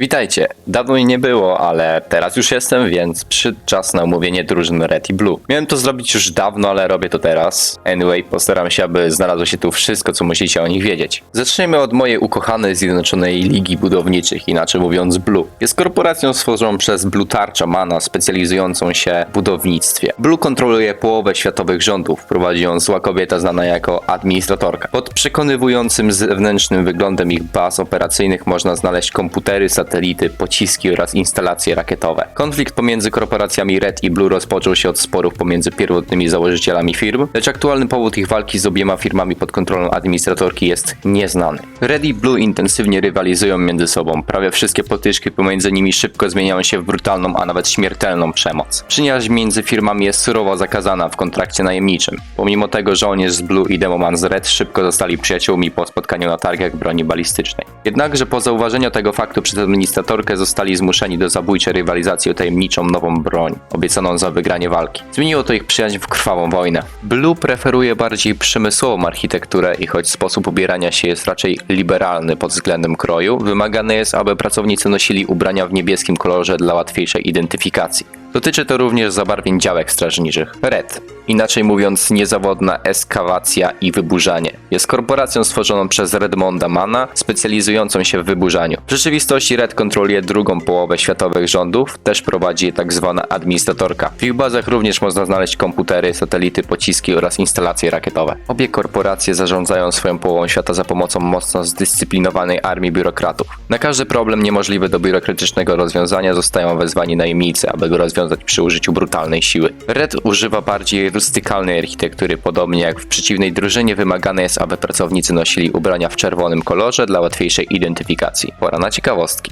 Witajcie. Dawno mnie nie było, ale teraz już jestem, więc przyszedł czas na omówienie drużyn Red i Blue. Miałem to zrobić już dawno, ale robię to teraz. Anyway, postaram się, aby znalazło się tu wszystko, co musicie o nich wiedzieć. Zacznijmy od mojej ukochanej Zjednoczonej Ligi Budowniczych, inaczej mówiąc Blue. Jest korporacją stworzoną przez Blue Tarcha Mana, specjalizującą się w budownictwie. Blue kontroluje połowę światowych rządów, prowadzi ją zła kobieta znana jako administratorka. Pod przekonywującym zewnętrznym wyglądem ich baz operacyjnych można znaleźć komputery, satelity, pociski oraz instalacje rakietowe. Konflikt pomiędzy korporacjami Red i Blue rozpoczął się od sporów pomiędzy pierwotnymi założycielami firm, lecz aktualny powód ich walki z obiema firmami pod kontrolą administratorki jest nieznany. Red i Blue intensywnie rywalizują między sobą. Prawie wszystkie potyczki pomiędzy nimi szybko zmieniają się w brutalną, a nawet śmiertelną przemoc. Przyjaźń między firmami jest surowo zakazana w kontrakcie najemniczym. Pomimo tego żołnierz z Blue i Demoman z Red szybko zostali przyjaciółmi po spotkaniu na targach broni balistycznej. Jednakże po zauważeniu tego faktu przez administratorkę zostali zmuszeni do zabójczej rywalizacji o tajemniczą nową broń, obiecaną za wygranie walki. Zmieniło to ich przyjaźń w krwawą wojnę. Blue preferuje bardziej przemysłową architekturę i choć sposób ubierania się jest raczej liberalny pod względem kroju, wymagane jest, aby pracownicy nosili ubrania w niebieskim kolorze dla łatwiejszej identyfikacji. Dotyczy to również zabarwień działek strażniczych. Red, inaczej mówiąc niezawodna eskawacja i wyburzanie. Jest korporacją stworzoną przez Redmonda Mana, specjalizującą się w wyburzaniu. W rzeczywistości Red kontroluje drugą połowę światowych rządów, też prowadzi je tak zwana administratorka. W ich bazach również można znaleźć komputery, satelity, pociski oraz instalacje rakietowe. Obie korporacje zarządzają swoją połową świata za pomocą mocno zdyscyplinowanej armii biurokratów. Na każdy problem niemożliwy do biurokratycznego rozwiązania zostają wezwani najemnicy, aby go rozwiązać przy użyciu brutalnej siły. Red używa bardziej rustykalnej architektury, podobnie jak w przeciwnej drużynie wymagane jest, aby pracownicy nosili ubrania w czerwonym kolorze dla łatwiejszej identyfikacji. Pora na ciekawostki.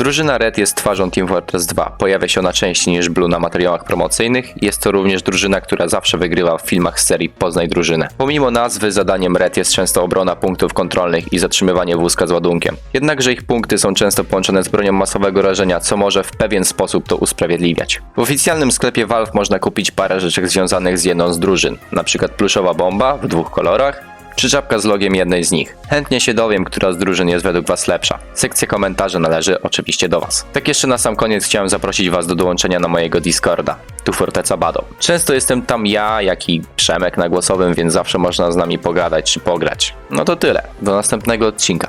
Drużyna Red jest twarzą Team Fortress 2. Pojawia się ona częściej niż Blue na materiałach promocyjnych. Jest to również drużyna, która zawsze wygrywa w filmach z serii Poznaj drużynę. Pomimo nazwy, zadaniem Red jest często obrona punktów kontrolnych i zatrzymywanie wózka z ładunkiem. Jednakże ich punkty są często połączone z bronią masowego rażenia, co może w pewien sposób to usprawiedliwiać. W oficjalnym sklepie Valve można kupić parę rzeczy związanych z jedną z drużyn, np. pluszowa bomba w dwóch kolorach, czy czapka z logiem jednej z nich. Chętnie się dowiem, która z drużyn jest według Was lepsza. Sekcja komentarzy należy oczywiście do Was. Tak jeszcze na sam koniec chciałem zaprosić Was do dołączenia na mojego Discorda, tu Forteca Bado. Często jestem tam ja, jak i Przemek na głosowym, więc zawsze można z nami pogadać czy pograć. No to tyle. Do następnego odcinka.